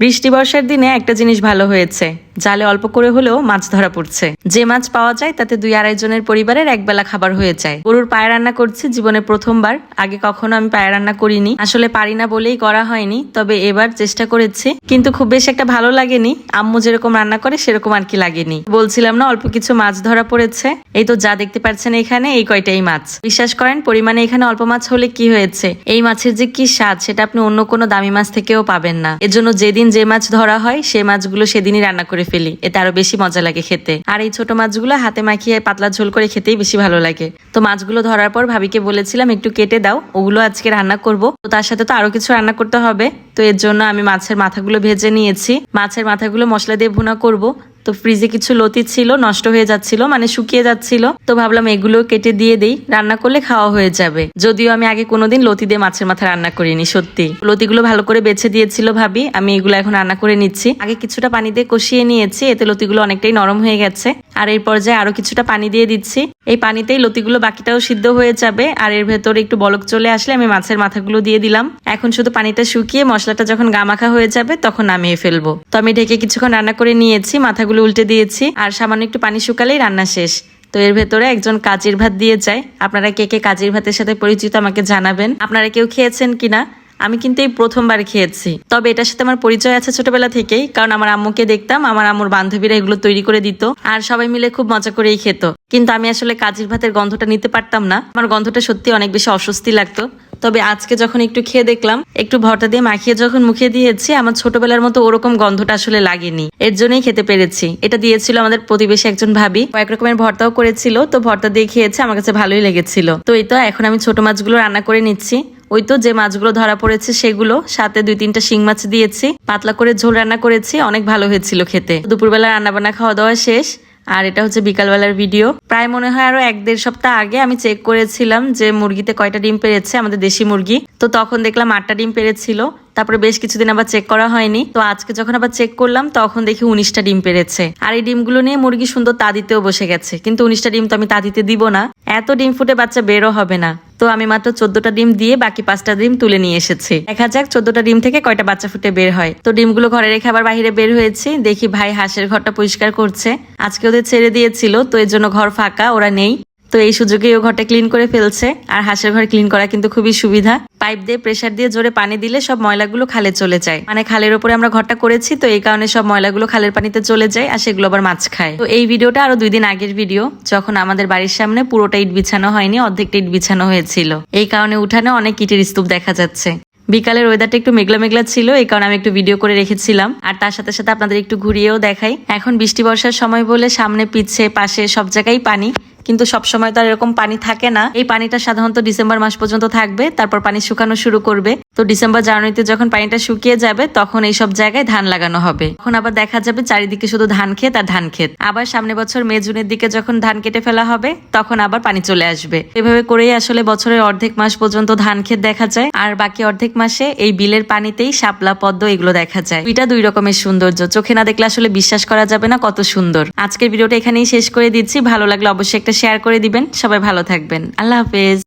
বৃষ্টি বর্ষার দিনে একটা জিনিস ভালো হয়েছে। জালে অল্প করে হলেও মাছ ধরা পড়ছে। যে মাছ পাওয়া যায়, তাতে দুই আড়াই জনের পরিবারের একবেলা খাবার হয়ে যায়। গরুর পায়ে রান্না করছি, জীবনে প্রথমবার। আগে কখনো আমি পায়ে রান্না করিনি। আসলে পারি না বলেই করা হয়নি, তবে এবার চেষ্টা করেছি। কিন্তু খুব বেশি একটা ভালো লাগেনি। আম্মু যেরকম রান্না করে, সেরকম আর কি লাগেনি। বলছিলাম না, অল্প কিছু মাছ ধরা পড়েছে। এই তো যা দেখতে পাচ্ছেন এখানে, এই কয়টাই মাছ। বিশ্বাস করেন, পরিমাণে এখানে অল্প মাছ হলে কি হয়েছে? এই মাছের যে কি স্বাদ, সেটা আপনি অন্য কোনো দামি মাছ থেকেও পাবেন না। এজন্য যেদিন যে মাছ ধরা হয়, সে মাছগুলো সেদিনই রান্না করে ফেলি। এতে আরও বেশি মজা লাগে খেতে। আর এই ছোট মাছগুলো হাতে মাখিয়ে পাতলা ঝোল করে খেতেই বেশি ভালো লাগে। তো মাছগুলো ধরার পর ভাবিকে বলেছিলাম, একটু কেটে দাও, ওগুলো আজকে রান্না করব। তো তার সাথে তো আরও কিছু রান্না করতে হবে। তো এর জন্য আমি মাছের মাথাগুলো ভেজে নিয়েছি। মাছের মাথাগুলো মশলা দিয়ে ভুনা করব। তো ফ্রিজে কিছু লতি ছিল, নষ্ট হয়ে যাচ্ছিল মানে শুকিয়ে যাচ্ছিল। তো ভাবলাম এগুলো কেটে দিয়ে দেই, রান্না করলে খাওয়া হয়ে যাবে। যদিও আমি আগে কোনোদিন লতি দিয়ে মাছের মাথা রান্না করিনি, সত্যি। লতিগুলো ভালো করে বেছে দিয়েছিল ভাবি, আমি এগুলো এখন রান্না করে নিচ্ছি। আগে কিছুটা পানি দিয়ে কষিয়ে নিয়েছি, এতে লতিগুলো অনেকটাই নরম হয়ে গেছে। আর এই পর্যায়ে আরও কিছুটা পানি দিয়ে দিচ্ছি। এই পানিতেই লতিগুলো বাকিটাও সিদ্ধ হয়ে যাবে, আর এর ভেতরে একটু বলক চলে আসলে আমি মাছের মাথাগুলো দিয়ে দিলাম। এখন শুধু পানিটা শুকিয়ে মশলাটা যখন গামাখা হয়ে যাবে, তখন নামিয়ে ফেলব। তো আমি ঢেকে কিছুক্ষণ রান্না করে নিয়েছি, মাথাগুলো উল্টে দিয়েছি আর সামান্য একটু পানি শুকালেই রান্না শেষ। তো এর ভেতরে একজন কাজির ভাত দিয়ে যায়। আপনারা কে কে কাজির ভাতের সাথে পরিচিত আমাকে জানাবেন। আপনারা কেউ খেয়েছেন কিনা? আমি কিন্তু এই প্রথমবার খেয়েছি। তবে এটার সাথে আমার পরিচয় আছে ছোটবেলা থেকেই, কারণ আমার আম্মুকে দেখতাম, আমার আম্মুর বান্ধবীরা এগুলো তৈরি করে দিত আর সবাই মিলে খুব মজা করেই খেত। কিন্তু আমি আসলে কাজির ভাতের গন্ধটা নিতে পারতাম না। আমার গন্ধটা সত্যি অনেক বেশি অস্বস্তি লাগতো। তবে আজকে যখন একটু খেয়ে দেখলাম, একটু ভর্তা দিয়ে মাখিয়ে যখন মুখে দিয়েছি, আমার ছোটবেলার মতো ওরকম গন্ধটা আসলে লাগেনি। এর জন্যই খেতে পেরেছি। এটা দিয়েছিল আমাদের প্রতিবেশী একজন ভাবি। কয়েক রকমের ভর্তাও করেছিল, তো ভর্তা দিয়ে খেয়েছে, আমার কাছে ভালোই লেগেছিল। তো এই তো, এখন আমি ছোট মাছগুলো রান্না করে নিচ্ছি। ওই তো যে মাছগুলো ধরা পড়েছে সেগুলো, সাথে দুই তিনটা শিং মাছ দিয়েছি। পাতলা করে ঝোল রান্না করেছি, অনেক ভালো হয়েছিল খেতে। দুপুরবেলা রান্না বান্না খাওয়া দাওয়া শেষ। আর এটা হচ্ছে বিকালবেলার ভিডিও। প্রায় মনে হয় আরও এক দেড় সপ্তাহ আগে আমি চেক করেছিলাম যে মুরগিতে কয়টা ডিম পেরেছে, আমাদের দেশি মুরগি। তো তখন দেখলাম আটটা ডিম পেরেছিল। তারপরে বেশ কিছুদিন আবার চেক করা হয়নি। তো আজকে যখন আবার চেক করলাম, তখন দেখি উনিশটা ডিম পেরেছে। আর এই ডিমগুলো নিয়ে মুরগি সুন্দর তা দিতেও বসে গেছে। কিন্তু উনিশটা ডিম তো আমি তা দিতে দিব না। এত ডিম ফুটে বাচ্চা বেরো হবে না। তো আমি মাত্র চোদ্দটা ডিম দিয়ে বাকি পাঁচটা ডিম তুলে নিয়ে এসেছি। দেখা যাক চোদ্দটা ডিম থেকে কয়টা বাচ্চা ফুটে বের হয়। তো ডিমগুলো ঘরে রেখে আবার বাহিরে বের হয়েছি। দেখি ভাই হাঁসের ঘরটা পরিষ্কার করছে। আজকে ওদের ছেড়ে দিয়েছিল, তো এর জন্য ঘর ফাঁকা, ওরা নেই। তো এই সুযোগে ও ঘরটা ক্লিন করে ফেলছে। আর হাঁসের ঘর ক্লিন করা কিন্তু খুবই সুবিধা। পাইপ দিয়ে প্রেসার দিয়ে জোরে পানি দিলে সব ময়লাগুলো খালে চলে যায়। মানে খালের উপরে আমরা ঘরটা করেছি, তো এই কারণে সব ময়লাগুলো খালের পানিতে চলে যায় আর সেগুলো আবার মাছ খায়। তো এই ভিডিওটা আরও দুই দিন আগের ভিডিও, যখন আমাদের বাড়ির সামনে পুরোটা ইট বিছানো হয়নি, অর্ধেকটা ইট বিছানো হয়েছিল। এই কারণে উঠানে অনেক ইটের স্তূপ দেখা যাচ্ছে। বিকালের ওয়েদারটা একটু মেঘলা মেঘলা ছিল, এই কারণে আমি একটু ভিডিও করে রেখেছিলাম। আর তার সাথে সাথে আপনাদের একটু ঘুরিয়েও দেখাই। এখন বৃষ্টি বর্ষার সময় বলে সামনে, পিছে, পাশে সব জায়গায় পানি। কিন্তু সব সময় তো আর এরকম পানি থাকে না। এই পানিটা সাধারণত ডিসেম্বর মাস পর্যন্ত থাকবে, তারপর পানি শুকানো শুরু করবে। তো ডিসেম্বর জানুয়ারিতে যখন পানিটা শুকিয়ে যাবে, তখন এই সব জায়গায় ধান লাগানো হবে। তখন আবার দেখা যাবে চারিদিকে শুধু ধান ক্ষেত আর ধান ক্ষেত। আবার সামনে বছর মে, জুনের দিকে যখন ধান কেটে ফেলা হবে, তখন আবার পানি চলে আসবে। এভাবে করেই আসলে বছরের অর্ধেক মাস পর্যন্ত ধান ক্ষেত দেখা যায়, আর বাকি অর্ধেক মাসে এই বিলের পানিতেই শাপলা, পদ্ম এগুলো দেখা যায়। এটা দুই রকমের সৌন্দর্য, চোখে না দেখলে আসলে বিশ্বাস করা যাবে না কত সুন্দর। আজকের ভিডিওটা এখানেই শেষ করে দিচ্ছি। ভালো লাগলে অবশ্যই একটা শেয়ার করে দিবেন। সবাই ভালো থাকবেন। আল্লাহ হাফেজ।